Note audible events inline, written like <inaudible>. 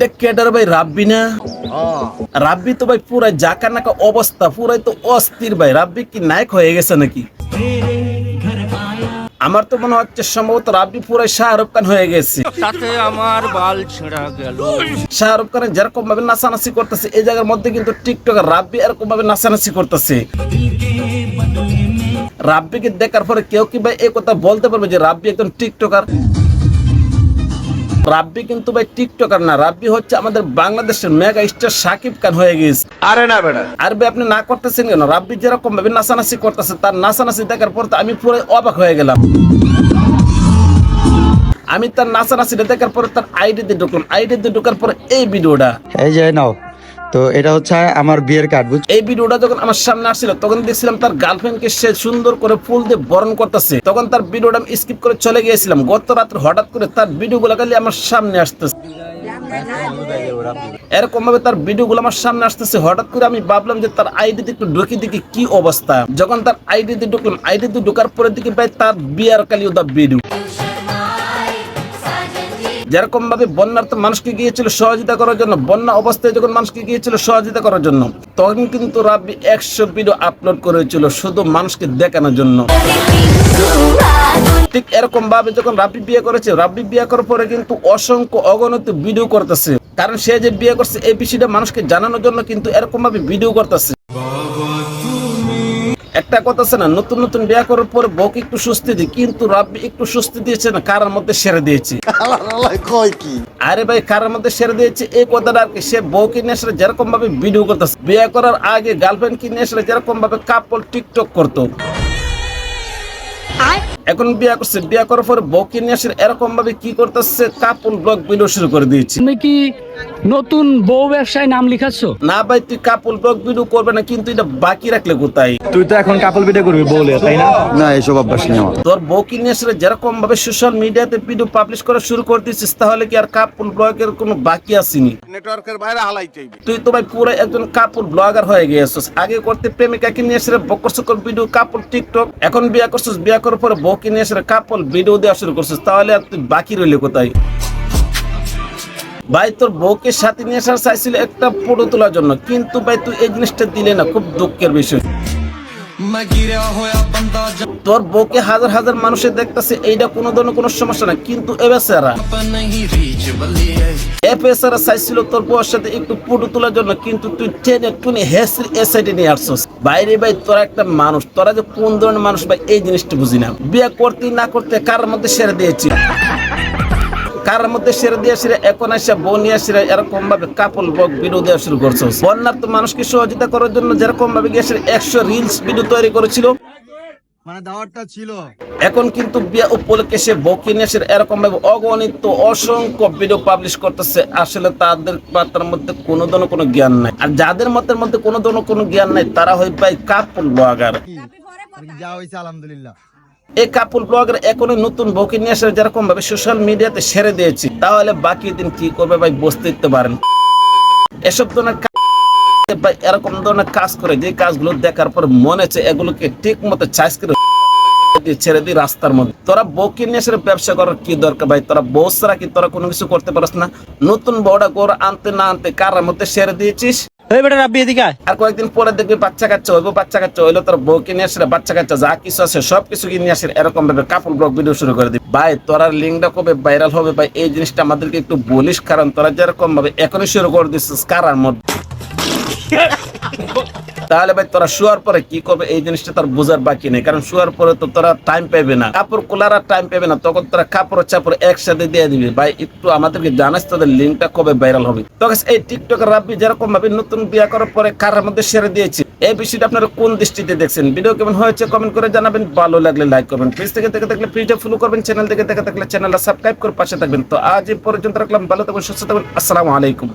এটা কেটার ভাই রাব্বি না? রাব্বি তো ভাই পুরাই জাকা নাকা অবস্থা পুরাই তো অস্থির ভাই। রাব্বি কি নায়ক হয়ে গেছে নাকি? আমার তো মনে হচ্ছে সম্ভবত রাব্বি পুরাই শাহরুখ খান হয়ে গেছে। তাতে আমার বাল ছেঁড়া গেল। শাহরুখ খান যেরকম ভাবে নাচানাচি করতেছে এই জায়গার মধ্যে কিন্তু টিকটকার রাব্বি এরকম ভাবে নাচানাচি করতেছে। রাব্বিকে দেখার পরে কেউ কি ভাই এই কথা বলতে পারবে যে রাব্বি একজন টিকটকার রাব্বি কিন্তু ভাই টিকটকার না। রাব্বি হচ্ছে আমাদের বাংলাদেশের মেগা স্টার সাকিব খান হয়ে গেছে। আরে না বেটা। আর ভাই আপনি না করতেছেন কেন? রাব্বি যেরকম ভাবে নাচানাচি করতেছে তার নাচানাচি দেখার পর তো আমি পুরো অবাক হয়ে গেলাম। আমি তার নাচানাচিটা দেখার পরে তার আইডিতে ঢুকলাম আইডিতে ঢুকার পরে এই ভিডিওটা। এই যে নাও। তো এটা হচ্ছে আমার বিয়ের কার্ড এই ভিডিওটা যখন আমার সামনে আসছিল, তখন দেখছিলাম তার গার্লফ্রেন্ডকে সে সুন্দর করে ফুল দিয়ে বরণ করতেছে। তখন তার ভিডিওটা আমি স্কিপ করে চলে গিয়েছিলাম। গত রাত্রে হঠাৎ করে তার ভিডিওগুলো খালি আমার সামনে আসতেছে। এরকম ভাবে তার ভিডিও গুলো আমার সামনে আসতেছে। হঠাৎ করে আমি ভাবলাম যে তার আইডিতে একটু ঢুকি দেখি কি অবস্থা। যখন তার আইডি আইডিতে ঢুকলাম আইডি আইডিতে ঢোকার পরে দেখি ভাই তার বিয়ার কালিও দা ভিডিও যেরকম ভাবে বন্যার্থ মানুষকে গিয়েছিল সহযোগিতা করার জন্য, বন্যা অবস্থায় যখন মানুষকে গিয়েছিল সহযোগিতা করার জন্য, তখন কিন্তু রাব্বি একশো ভিডিও আপলোড করেছিল শুধু মানুষকে দেখানোর জন্য। ঠিক এরকম ভাবে যখন রাব্বি বিয়ে করেছে, রাব্বি বিয়ে করার পরে কিন্তু অসংখ্য অগণিত ভিডিও করতেছে। কারণ সে যে বিয়ে করছে, এই বিষয়টা মানুষকে জানানোর জন্য কিন্তু এরকম ভাবে ভিডিও করতেছে। একটা কথা আছে না নতুন নতুন বিয়ে করার পর বউকে একটু স্বস্তি দিই কিন্তু রাব্বি একটু স্বস্তি দিয়েছে না কারার মধ্যে সেরে দিয়েছে। কয় কি? আরে ভাই কারার মধ্যে সেরে দিয়েছে এই কথাটা আর কি সে বউ নিয়ে আসলে যেরকম ভাবে ভিডিও করতেছে বিয়ে করার আগে গার্লফ্রেন্ড কিনে আসলে যেরকম ভাবে কাপল টিকটক করতো এখন বিয়ে করছে। বিয়ে করার পরে বউকে নিয়ে আসলে এরকম ভাবে কি করতেছে? কাপল ব্লগ ভিডিও শুরু করে দিয়েছে। তুমি কি নতুন বউ ব্যবসায় নাম লিখাচ্ছ? না ভাই তুই কাপল ব্লগ ভিডিও করবে না কিন্তু এটা বাকি রাখলে কোথায়? তুই তো এখন কাপল ভিডিও করবি বলে তাই না? না এইসব অভ্যাস নেই আমার। তোর বউকে নিয়ে আসলে যেরকম ভাবে সোশ্যাল মিডিয়াতে ভিডিও পাবলিশ করা শুরু করে দিয়েছিস তাহলে কি আর কাপল ব্লগের কোনো বাকি আসেনি? নেটওয়ার্কের বাইরে হালাইতেই তুই তো ভাই পুরো একজন কাপড় ব্লগার হয়ে গিয়েছিস। আগে করতে প্রেমিকাকে নিয়ে এসে বকর ভিডিও কাপড় টিকটক এখন বিয়ে করছিস। বিয়ে করার পরে বউকে নিয়ে এসে কাপড় ভিডিও দেওয়া শুরু করছিস? তাহলে আর তুই বাকি রইলে কোথায়? ভাই, তোর বউকে সাথে নিয়ে আসার চাইছিল একটা ফটো তোলার জন্য, কিন্তু ভাই, তুই এই জিনিসটা দিলে না, খুব দুঃখের বিষয়। তোর বউকে হাজার হাজার মানুষের দেখতেছে এইটা কোনো ধরনের কোনো সমস্যা না। কিন্তু এ বেচারা এ বেচারা চাইছিল তোর বউর সাথে একটু ফটো তোলার জন্য কিন্তু তুই ট্রেনে টুনে হেসির এ সাইডে নিয়ে আসছস। বাইরে ভাই তোরা একটা মানুষ তোরা যে কোন ধরনের মানুষ ভাই এই জিনিসটা বুঝি না। বিয়ে করতে না করতে কার মধ্যে সেরে দিয়েছি কার মধ্যে সেরে দিয়ে সেরে এখন আসে বউ নিয়ে আসে এরকম ভাবে কাপল বক ভিডিও দেওয়া শুরু করছ। বন্যার তো মানুষকে সহযোগিতা করার জন্য যেরকম ভাবে গিয়ে একশো রিলস ভিডিও তৈরি করেছিল মানে দাওয়াতটা ছিল। এখন কিন্তু বিয়ে উপলক্ষে সে বউকে এরকম ভাবে অগণিত অসংখ্য ভিডিও পাবলিশ করতেছে। আসলে তাদের বার্তার মধ্যে কোনো ধরনের কোনো জ্ঞান নাই। আর যাদের মতের মধ্যে কোনো ধরনের কোনো জ্ঞান নাই তারা হয় ভাই কাপল ব্লগার যা হয়েছে আলহামদুলিল্লাহ। এই কাপল ব্লগের এখনই নতুন বউকে নিয়ে এসে যেরকম ভাবে সোশ্যাল মিডিয়াতে সেরে দিয়েছি, তাহলে বাকি দিন কি করবে ভাই বসতে দিতে পারেন। এসব ধরনের ভাই, এরকম ধরনের কাজ করে যে কাজগুলো দেখার পর মনে হচ্ছে এগুলোকে ঠিক মতো চাইজ করে ছেড়ে দিই রাস্তার মধ্যে। তোরা বউকে নিয়ে এসে ব্যবসা করার কি দরকার ভাই? তোরা বউ ছাড়া কি তোরা কোনো কিছু করতে পারস না? নতুন বউটা গরু আনতে না আনতে কার মধ্যে সেরে দিয়েছিস? এই বেটা রাব্বি এদিকে আর কয়েকদিন পরে দেখবি বাচ্চা কাচ্চা হইবো বাচ্চা কাচ্চা হইল তোর বউকে নিয়ে আসলে বাচ্চা কাচ্চা যা কিছু আছে সব কিছু নিয়ে আসলে এরকম ভাবে কাপড় ব্লগ ভিডিও শুরু করে দিবি। ভাই তোরা লিঙ্কটা কবে ভাইরাল হবে ভাই? এই জিনিসটা আমাদেরকে একটু বলিস কারণ তোরা যেরকম ভাবে এখনই শুরু করে দিচ্ছিস কারার মধ্যে। <laughs> তাহলে ভাই তোরা শুয়ার পরে কি করবে? এই জিনিসটা তোর বোঝার বাকি নেই। কারণ শুয়ার পরে তো তোরা টাইম পাবে না। কাপড় কোলার টাইম পাবে না। তখন তোরা কাপড় চাপড় একসাথে দিয়ে দিবি। ভাই, একটু আমাদেরকে জানাস তোদের লিঙ্কটা কবে ভাইরাল হবে। তো এই টিকটক রাব্বি যেরকম ভাবে নতুন বিয়ে করার পরে কারার মধ্যে সেরে দিয়েছে, এই বিষয়টা আপনারা কোন দৃষ্টিতে দেখছেন? ভিডিও কেমন হয়েছে কমেন্ট করে জানাবেন। ভালো লাগলে লাইক করবেন। পেজ থেকে দেখে থাকলে পেজটা ফলো করবেন। চ্যানেল থেকে দেখে থাকলে চ্যানেলটা সাবস্ক্রাইব করে পাশে থাকবেন। তো আজ এই পর্যন্ত রাখলাম। ভালো থাকবেন সুস্থ থাকবেন আসসালামু আলাইকুম।